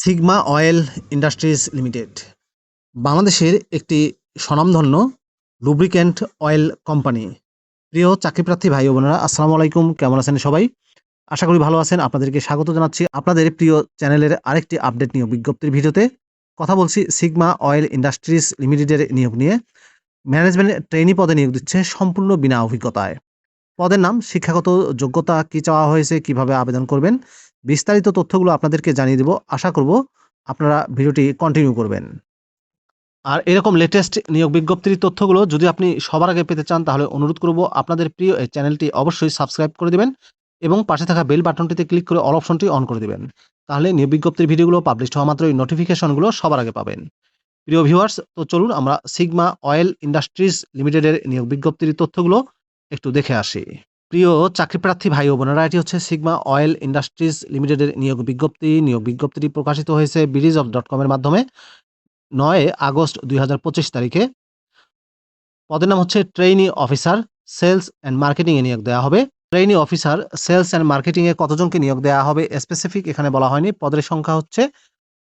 Sigma oil industries limited, বাংলাদেশের একটি স্বনামধন্য লুব্রিক্যান্ট অয়েল কোম্পানি প্রিয় চাকরিপ্রার্থী ভাই বোনেরা, আসসালামু আলাইকুম, কেমন আছেন সবাই? আশা করি ভালো আছেন, আপনাদেরকে স্বাগত জানাচ্ছি আপনাদের প্রিয় চ্যানেলের আরেকটি আপডেট নিয়োগ বিজ্ঞপ্তির ভিডিওতে। কথা বলছি সিগমা অয়েল ইন্ডাস্ট্রিজ লিমিটেডের নিয়োগ নিয়ে। ম্যানেজমেন্ট ট্রেনি পদে নিয়োগ দিচ্ছে সম্পূর্ণ বিনা অভিজ্ঞতায়। পদের নাম শিক্ষাগত যোগ্যতা কি চাওয়া হয়েছে, কীভাবে আবেদন করবেন বিস্তারিত তথ্যগুলো আপনাদেরকে জানিয়ে দেব। আশা করব আপনারা ভিডিওটি কন্টিনিউ করবেন। আর এরকম লেটেস্ট নিয়োগ বিজ্ঞপ্তির তথ্যগুলো যদি আপনি সবার আগে পেতে চান, তাহলে অনুরোধ করব আপনাদের প্রিয় এই চ্যানেলটি অবশ্যই সাবস্ক্রাইব করে দেবেন এবং পাশে থাকা বেল বাটনটিতে ক্লিক করে অল অপশনটি অন করে দেবেন। তাহলে নিয়োগ বিজ্ঞপ্তির ভিডিওগুলো পাবলিশ হওয়া মাত্রই নোটিফিকেশনগুলো সবার আগে পাবেন। প্রিয় ভিউয়ার্স তো চলুন আমরা সিগমা অয়েল ইন্ডাস্ট্রিজ লিমিটেডের নিয়োগ বিজ্ঞপ্তির তথ্যগুলো একটু দেখে আসি। প্রিয় চাকরিপ্রার্থী ভাই ও বোনেরা, এটি হচ্ছে সিগমা অয়েল ইন্ডাস্ট্রিজ লিমিটেডের নিয়োগ বিজ্ঞপ্তি। নিয়োগ বিজ্ঞপ্তিটি প্রকাশিত হয়েছে বিডিজ অফ ডট কমের মাধ্যমে নয় আগস্ট দুই হাজার পঁচিশ তারিখে। পদের নাম হচ্ছে ট্রেইনি অফিসার সেলস অ্যান্ড মার্কেটিংয়ে নিয়োগ দেওয়া হবে। ট্রেইনি অফিসার সেলস অ্যান্ড মার্কেটিংয়ে কতজনকে নিয়োগ দেওয়া হবে স্পেসিফিক এখানে বলা হয়নি। পদের সংখ্যা হচ্ছে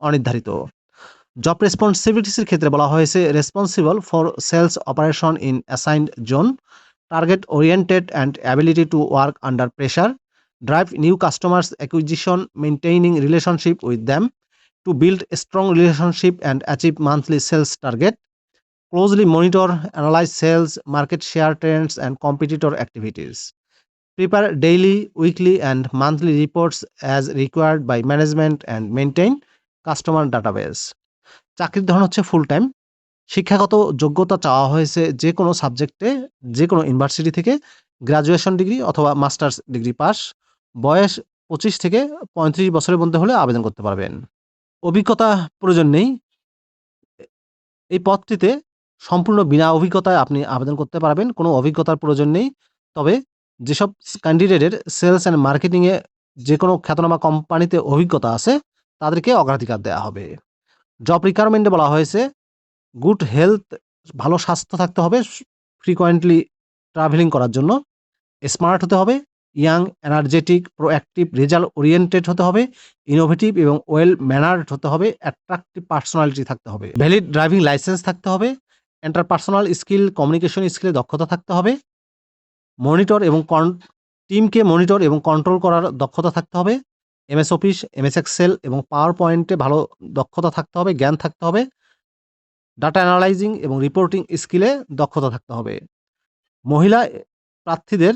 অনির্ধারিত। জব রেসপন্সিবিলিটিসের ক্ষেত্রে বলা হয়েছে responsible for sales operation in assigned zone target oriented and ability to work under pressure drive new customers acquisition maintaining relationship with them to build a strong relationship and achieve monthly sales target closely monitor analyze sales market share trends and competitor activities prepare daily weekly and monthly reports as required by management and maintain customer database চাকরির ধরন হচ্ছে full time শিক্ষাগত যোগ্যতা চাওয়া হয়েছে যে কোনো সাবজেক্টে, যে কোনো ইউনিভার্সিটি থেকে গ্রাজুয়েশন ডিগ্রি অথবা মাস্টার্স ডিগ্রি পাস, বয়স পঁচিশ থেকে পঁয়ত্রিশ বছরের মধ্যে হলে আবেদন করতে পারবেন। অভিজ্ঞতা প্রয়োজন নেই। এই পদটিতে সম্পূর্ণ বিনা অভিজ্ঞতায় আপনি আবেদন করতে পারবেন, কোনো অভিজ্ঞতার প্রয়োজন নেই। তবে যেসব ক্যান্ডিডেটের সেলস অ্যান্ড মার্কেটিংয়ে যে কোনো খ্যাতনামা কোম্পানিতে অভিজ্ঞতা আছে, তাদেরকে অগ্রাধিকার দেওয়া হবে। জব রিকোয়ারমেন্টে বলা হয়েছে গুড হেলথ ভালো স্বাস্থ্য থাকতে হবে ফ্রিকোয়েন্টলি ট্রাভেলিং করার জন্য। স্মার্ট হতে হবে young energetic proactive result oriented হতে হবে ইনোভেটিভ এবং ওয়েল ম্যানার্ড হতে হবে অ্যাট্রাকটিভ পার্সোনালিটি থাকতে হবে ভ্যালিড ড্রাইভিং লাইসেন্স থাকতে হবে এন্টারপার্সোনাল স্কিল কমিউনিকেশন স্কিলে দক্ষতা থাকতে হবে মনিটর এবং কন টিমকে মনিটর এবং কন্ট্রোল করার দক্ষতা থাকতে হবে এমএস অফিস এমএস এক্সেল এবং পাওয়ার পয়েন্টে ভালো দক্ষতা থাকতে হবে, জ্ঞান থাকতে হবে ডাটা অ্যানালাইজিং এবং রিপোর্টিং স্কিলে দক্ষতা থাকতে হবে। মহিলা প্রার্থীদের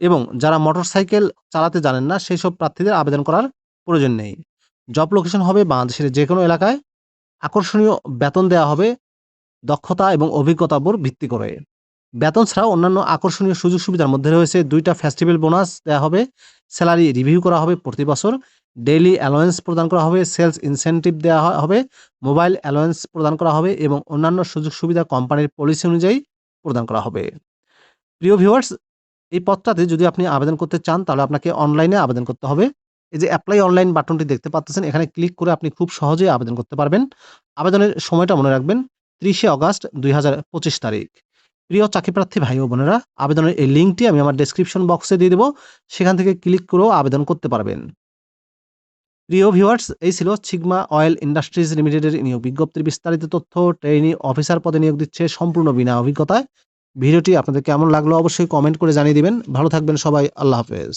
এবং যারা মোটরসাইকেল চালাতে জানেন না সেই সব প্রার্থীদের আবেদন করার প্রয়োজন নেই। জব লোকেশন হবে বাংলাদেশের যে কোনো এলাকায়। আকর্ষণীয় বেতন দেওয়া হবে দক্ষতা এবং অভিজ্ঞতার উপর ভিত্তি করে। বেতন ছাড়াও অন্যান্য আকর্ষণীয় সুযোগ সুবিধার মধ্যে রয়েছে দুইটা ফেস্টিভ্যাল বোনাস দেওয়া হবে। স্যালারি রিভিউ করা হবে প্রতি বছর। ডেইলি অ্যালোয়েন্স প্রদান করা হবে সেলস ইনসেন্টিভ দেওয়া হবে মোবাইল অ্যালোয়েন্স প্রদান করা হবে এবং অন্যান্য সুযোগ সুবিধা কোম্পানির পলিসি অনুযায়ী প্রদান করা হবে। প্রিয় ভিউয়ার্স এই পদটাতে যদি আপনি আবেদন করতে চান, তাহলে আপনাকে অনলাইনে আবেদন করতে হবে। এই যে অ্যাপ্লাই অনলাইন বাটনটি দেখতে পাচ্ছেন এখানে ক্লিক করে আপনি খুব সহজেই আবেদন করতে পারবেন। আবেদনের সময়টা মনে রাখবেন, ত্রিশে অগাস্ট দুই হাজার পঁচিশ তারিখ। প্রিয় চাকরিপ্রার্থী ভাই ও বোনেরা, আবেদনের এই লিঙ্কটি আমি আমার ডেসক্রিপশন বক্সে দিয়ে দেবো। সেখান থেকে ক্লিক করেও আবেদন করতে পারবেন। প্রিয় ভিউয়ার্স, এই ছিল ছিগমা অয়েল ইন্ডাস্ট্রিজ লিমিটেডের নিয়োগ বিজ্ঞপ্তির বিস্তারিত তথ্য। ট্রেনি অফিসার পদে নিয়োগ দিচ্ছে সম্পূর্ণ বিনা অভিজ্ঞতায়। ভিডিওটি আপনাদের কেমন লাগল অবশ্যই কমেন্ট করে জানিয়ে দিবেন। ভালো থাকবেন সবাই। আল্লাহ হাফেজ।